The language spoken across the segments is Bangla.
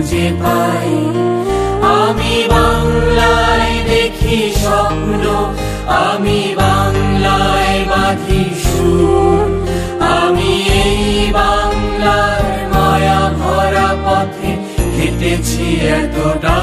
খুঁজে পাই। আমি বাংলায় দেখি স্বপ্ন, আমি বাংলায় বাঁধি সুর। আমি এই বাংলার মায়া ভরা পথে হেঁটেছি এতটা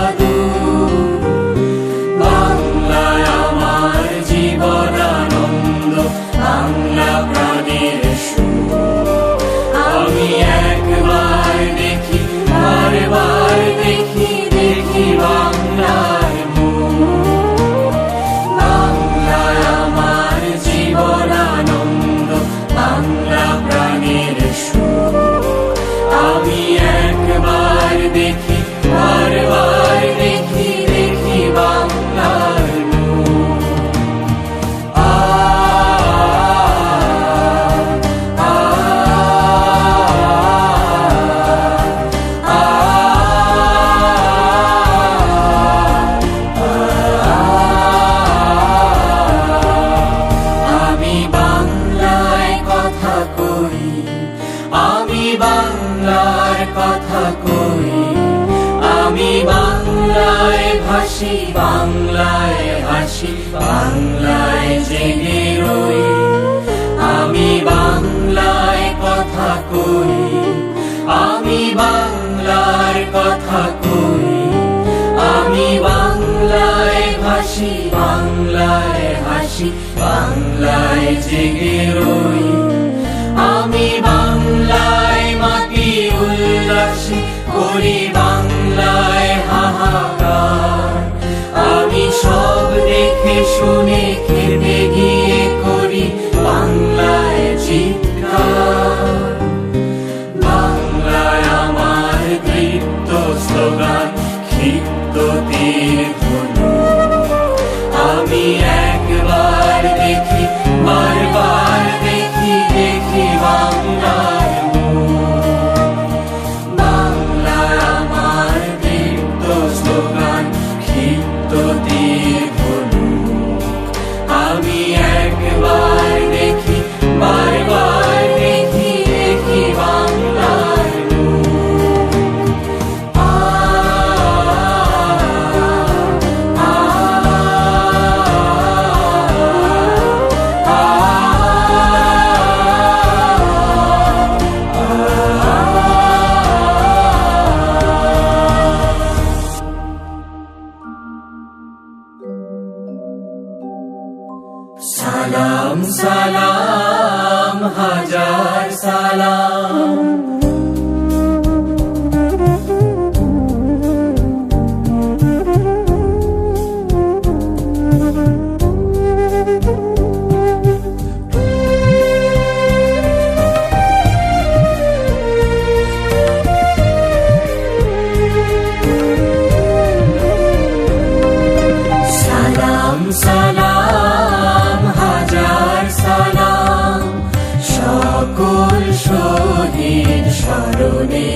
বাংলায় জেগে রই, আমি বাংলায় কথা কই, আমি বাংলার কথা কই, আমি বাংলায় ভাসি বাংলায় হাসি, বাংলায় জেগে রই। আমি বাংলায় মাটি উল্লাসী করি দেখে শুনে খেতে গিয়ে করি বাংলায় চিৎকার বাংলায় আমার দৃপ্ত স্লোগান, ক্ষিপ্ত তীর আমি একবার দেখি, বারবার দেখি দেখি বাংলার। বাংলায় আমার দীপ্ত স্মরণে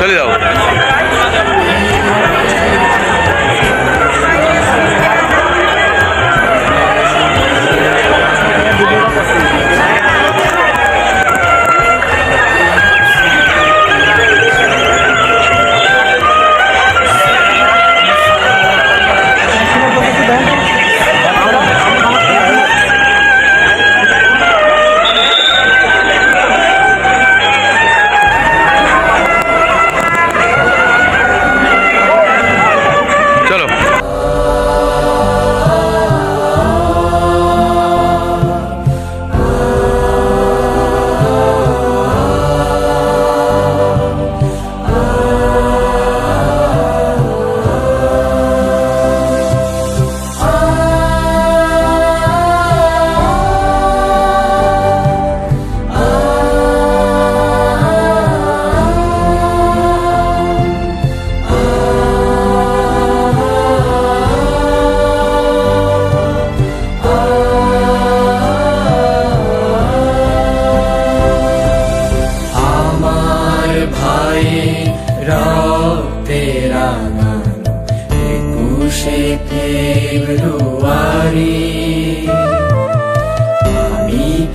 চলে যাও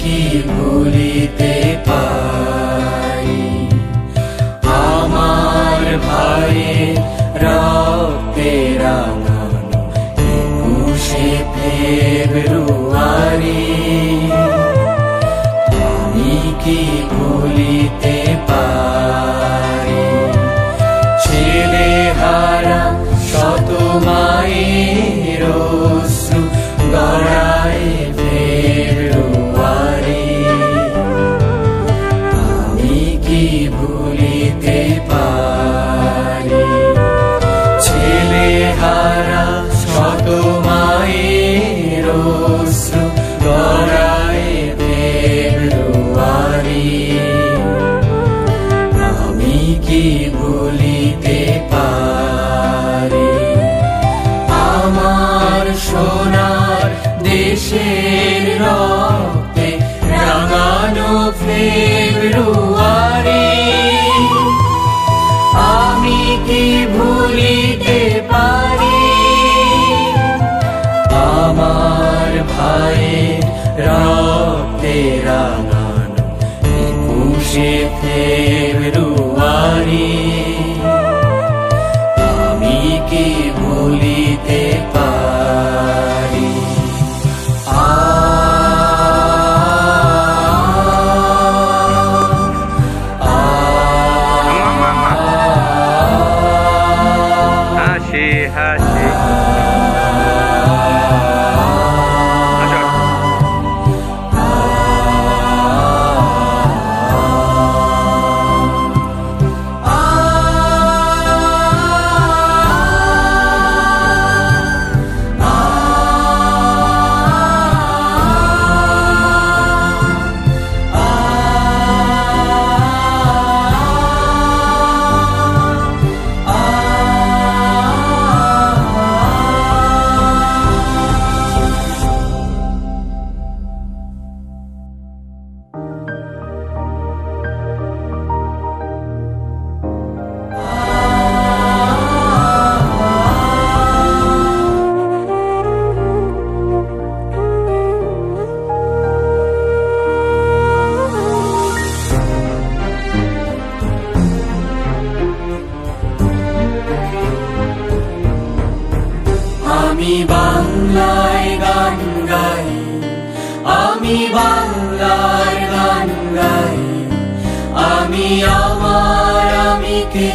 কি ভুলিতে পারি। আমার ভাই রক্তে রাঙানো একুশে ফেব্রুয়ারি। আমি কি ভুলিতে পারি? ছেলে হারা শত মায়ের so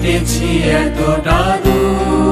হেঁটেছি এতটা দূর